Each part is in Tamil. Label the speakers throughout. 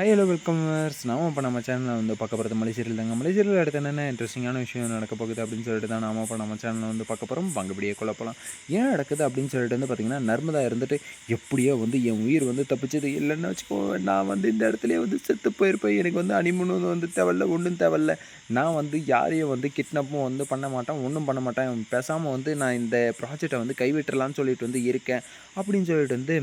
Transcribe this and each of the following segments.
Speaker 1: ஹை ஹலோ வெல்கம்ஸ் நாம இப்போ நம்ம சேனலில் வந்து பார்க்க போகிறது மலேசியரில் தாங்க. மலேசியரில் அடுத்து என்னென்ன இன்ட்ரெஸ்டிங்கான விஷயம் நடக்க போகுது அப்படின்னு சொல்லிட்டு தான் நாம இப்போ நம்ம சேனலில் வந்து பார்க்க போகிறோம் பங்கப்படியே குழப்பலாம் ஏன் நடக்குது அப்படின்னு சொல்லிட்டு வந்து பார்த்திங்கன்னா நர்மதா இருந்துட்டு எப்படியோ வந்து என் உயிர் வந்து தப்பிச்சது. இல்லைன்னு வச்சுக்கோ நான் வந்து இந்த இடத்துலையே வந்து செத்து போயிருப்பேன். எனக்கு வந்து அனிமனு வந்து தேவையில்ல ஒன்றும் தேவையில்ல. நான் வந்து யாரையும் வந்து கிட்னப்பும் வந்து பண்ண மாட்டேன் ஒன்றும் பண்ண மாட்டேன். பேசாமல் வந்து நான் இந்த ப்ராஜெக்டை வந்து கைவிட்டுறலாம்னு சொல்லிட்டு வந்து இருக்கேன். அப்படின்னு சொல்லிட்டு வந்து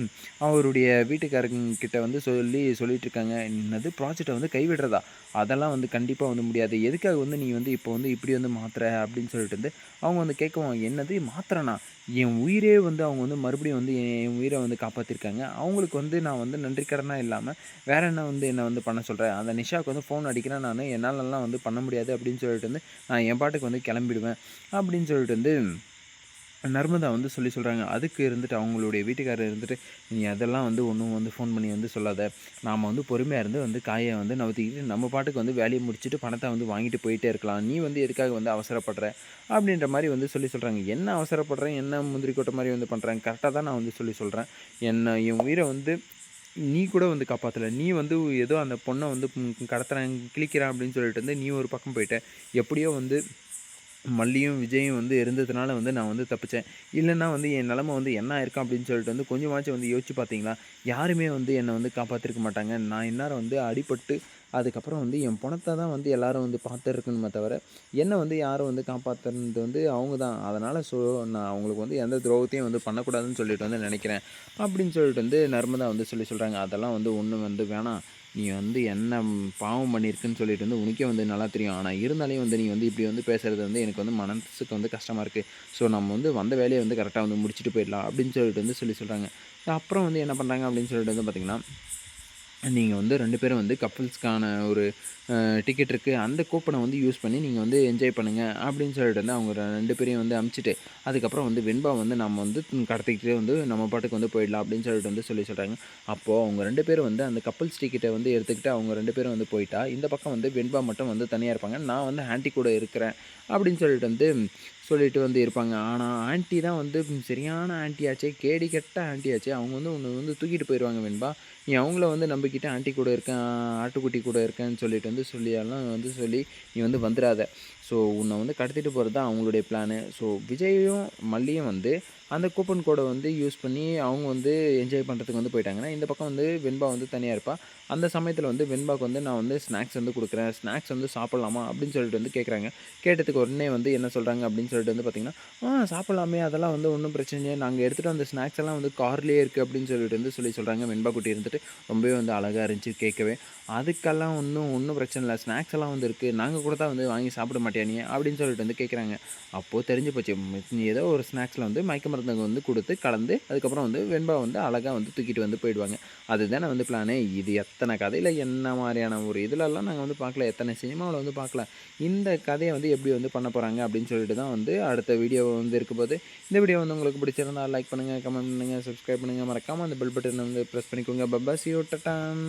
Speaker 1: அவருடைய வீட்டுக்காரங்க கிட்ட வந்து சொல்லி சொல்லிட்டு இருக்காங்க. என்னது? ப்ராஜெக்டை வந்து கைவிடுறதா? அதெல்லாம் வந்து கண்டிப்பாக வந்து முடியாது. எதுக்காக வந்து நீ வந்து இப்போ வந்து இப்படி வந்து மாத்துற அப்படின்னு சொல்லிட்டு வந்து அவங்க வந்து கேட்குவாங்க என்னது? மாத்திரனா என் உயிரே வந்து அவங்க வந்து மறுபடியும் வந்து என் உயிரை வந்து காப்பாற்றிருக்காங்க அவங்களுக்கு வந்து நான் வந்து நன்றிக்கடனாக இல்லாமல் வேற என்ன வந்து என்னை வந்து பண்ண சொல்கிறேன் அந்த நிஷாவுக்கு வந்து ஃபோன் அடிக்கிறேன் நான். என்னாலலாம் வந்து பண்ண முடியாது அப்படின்னு சொல்லிட்டு வந்து நான் என் பாட்டுக்கு வந்து கிளம்பிடுவேன் அப்படின்னு சொல்லிட்டு வந்து நர்மதா வந்து சொல்லி சொல்கிறாங்க அதுக்கு இருந்துட்டு அவங்களுடைய வீட்டுக்காரர் இருந்துட்டு நீ அதெல்லாம் வந்து ஒன்றும் வந்து ஃபோன் பண்ணி வந்து சொல்லாத. நாம் வந்து பொறுமையாக இருந்து வந்து காயை வந்து நவுத்திக்கிட்டு நம்ம பாட்டுக்கு வந்து வேலையை முடிச்சுட்டு பணத்தை வந்து வாங்கிட்டு போயிட்டே இருக்கலாம். நீ வந்து எதுக்காக வந்து அவசரப்படுற? அப்படின்ற மாதிரி வந்து சொல்லி சொல்கிறாங்க என்ன அவசரப்படுறேன்? என்ன முந்திரி கொட்டை மாதிரி வந்து பண்ணுறேன் கரெக்டாக தான் நான் வந்து சொல்லி சொல்கிறேன் என்ன என் உயிரை வந்து நீ கூட வந்து காப்பாற்றலை நீ வந்து ஏதோ அந்த பொண்ணை வந்து கடத்துறேன் கிழிக்கிறான் அப்படின்னு சொல்லிட்டு வந்து நீ ஒரு பக்கம் போயிட்ட. எப்படியோ வந்து மல்லியும் விஜயும் வந்து இருந்ததுனால வந்து நான் வந்து தப்பிச்சேன். இல்லைன்னா வந்து என் நிலமை வந்து என்ன ஆயிருக்கும் அப்படின்னு சொல்லிட்டு வந்து கொஞ்சமாச்சும் வந்து யோசிச்சு பார்த்தீங்களா? யாருமே வந்து என்னை வந்து காப்பாற்றிருக்க மாட்டாங்க. நான் இந்நேரம் வந்து அடிபட்டு அதுக்கப்புறம் வந்து என் பணத்தை தான் வந்து எல்லாரும் வந்து பார்த்துருக்கணுமே தவிர என்னை வந்து யாரும் வந்து காப்பாற்றுறது வந்து அவங்க தான். அதனால் ஸோ நான் அவங்களுக்கு வந்து எந்த துரோகத்தையும் வந்து பண்ணக்கூடாதுன்னு சொல்லிட்டு வந்து நினைக்கிறேன். அப்படின்னு சொல்லிட்டு வந்து நர்மதா வந்து சொல்லி சொல்கிறாங்க அதெல்லாம் வந்து ஒன்று வந்து வேணாம். நீ வந்து என்ன பாவம் பண்ணியிருக்குன்னு சொல்லிட்டு வந்து உனக்கே வந்து நல்லா தெரியும். ஆனால் இருந்தாலே வந்து நீ வந்து இப்படி வந்து பேசுகிறது வந்து எனக்கு வந்து மனசுக்கு வந்து கஷ்டமாக இருக்குது ஸோ நம்ம வந்து வந்த வேலையை வந்து கரெக்டாக வந்து முடிச்சுட்டு போயிடலாம் அப்படின்னு சொல்லிட்டு வந்து சொல்லி சொல்கிறாங்க அப்புறம் வந்து என்ன பண்ணுறாங்க அப்படின்னு சொல்லிட்டு வந்து பார்த்திங்கன்னா நீங்கள் வந்து ரெண்டு பேரும் வந்து கப்புள்ஸ்க்கான ஒரு டிக்கெட் இருக்குது அந்த கூப்பனை வந்து யூஸ் பண்ணி நீங்கள் வந்து என்ஜாய் பண்ணுங்கள் அப்படின்னு சொல்லிட்டு வந்து அவங்க ரெண்டு பேரையும் வந்து அமுச்சிட்டு அதுக்கப்புறம் வந்து வெண்பா வந்து நம்ம வந்து கடத்திக்கிட்டே வந்து நம்ம பாட்டுக்கு வந்து போயிடலாம் அப்படின்னு சொல்லிட்டு வந்து சொல்லி சொல்கிறாங்க அப்போது அவங்க ரெண்டு பேரும் வந்து அந்த கப்புள்ஸ் டிக்கெட்டை வந்து எடுத்துக்கிட்டு அவங்க ரெண்டு பேரும் வந்து போயிட்டா இந்த பக்கம் வந்து வெண்பா மட்டும் வந்து தனியாக இருப்பாங்க. நான் வந்து ஆன்ட்டி கூட இருக்கிறேன் அப்படின்னு சொல்லிட்டு வந்து சொல்லிட்டு வந்து இருப்பாங்க. ஆனால் ஆண்டி தான் வந்து சரியான ஆண்டியாச்சே கேடி கெட்ட ஆன்ட்டியாச்சே அவங்க வந்து உன்னை வந்து தூக்கிட்டு போயிடுவாங்க வேண்பா. நீ அவங்கள வந்து நம்பிக்கிட்டு ஆண்டி கூட இருக்கேன் ஆட்டுக்குட்டி கூட இருக்கேன்னு சொல்லிட்டு வந்து சொல்லியாலும் வந்து சொல்லி நீ வந்து வந்துடாத ஸோ உன்னை வந்து கடத்திட்டு போகிறது தான் அவங்களுடைய பிளானு ஸோ விஜயும் மல்லியும் வந்து அந்த கூப்பன் கோடை வந்து யூஸ் பண்ணி அவங்க வந்து என்ஜாய் பண்ணுறதுக்கு வந்து போயிட்டாங்கன்னா இந்த பக்கம் வந்து வெண்பா வந்து தனியாக இருப்பாள் அந்த சமயத்தில் வந்து வெண்பாக்கு வந்து நான் வந்து ஸ்நாக்ஸ் வந்து கொடுக்குறேன். ஸ்நாக்ஸ் வந்து சாப்பிட்லாமா அப்படின்னு சொல்லிட்டு வந்து கேட்குறாங்க கேட்டதுக்கு உடனே வந்து என்ன சொல்கிறாங்க அப்படின்னு சொல்லிட்டு வந்து பார்த்திங்கன்னா ஆ சாப்பிட்லாமே அதெல்லாம் வந்து ஒன்றும் பிரச்சனை இல்லை நாங்கள் எடுத்துகிட்டு வந்த ஸ்நாக்ஸ் எல்லாம் வந்து கார்லேயே இருக்குது அப்படின்னு சொல்லிட்டு வந்து சொல்லி சொல்கிறாங்க வெண்பா குட்டி இருந்துட்டு ரொம்பவே வந்து அழகாக இருந்துச்சு கேட்கவே அதுக்கெல்லாம் ஒன்றும் ஒன்றும் பிரச்சனை இல்லை. ஸ்நாக்ஸ் எல்லாம் வந்து இருக்குது நாங்கள் கூட தான் வந்து வாங்கி சாப்பிட மாட்டேன் நீ? அப்படின்னு சொல்லிட்டு வந்து கேட்குறாங்க அப்போது தெரிஞ்சு போச்சு. ஏதோ ஒரு ஸ்நாக்ஸில் வந்து மயக்கம் மருந்துங்க வந்து கொடுத்து கலந்து அதுக்கப்புறம் வந்து வெண்பா வந்து அழகாக வந்து தூக்கிட்டு வந்து போயிடுவாங்க. அதுதானே வந்து பிளானே இது எத்தனை கதையில் என்ன மாதிரியான ஒரு இதிலெல்லாம் நாங்கள் வந்து பார்க்கல. எத்தனை சினிமாவில் வந்து பார்க்கல. இந்த கதையை வந்து எப்படி வந்து பண்ண போகிறாங்க அப்படின்னு சொல்லிட்டு தான் வந்து அடுத்த வீடியோ வந்து இருக்கும்போது இந்த வீடியோ வந்து உங்களுக்கு பிடிச்சிருந்தால் லைக் பண்ணுங்கள் கமெண்ட் பண்ணுங்கள் சப்ஸ்கிரைப் பண்ணுங்கள் மறக்காமல் அந்த பெல் பட்டன் வந்து ப்ரெஸ் பண்ணிக்கோங்க. பப்பா சியோ டட்டான்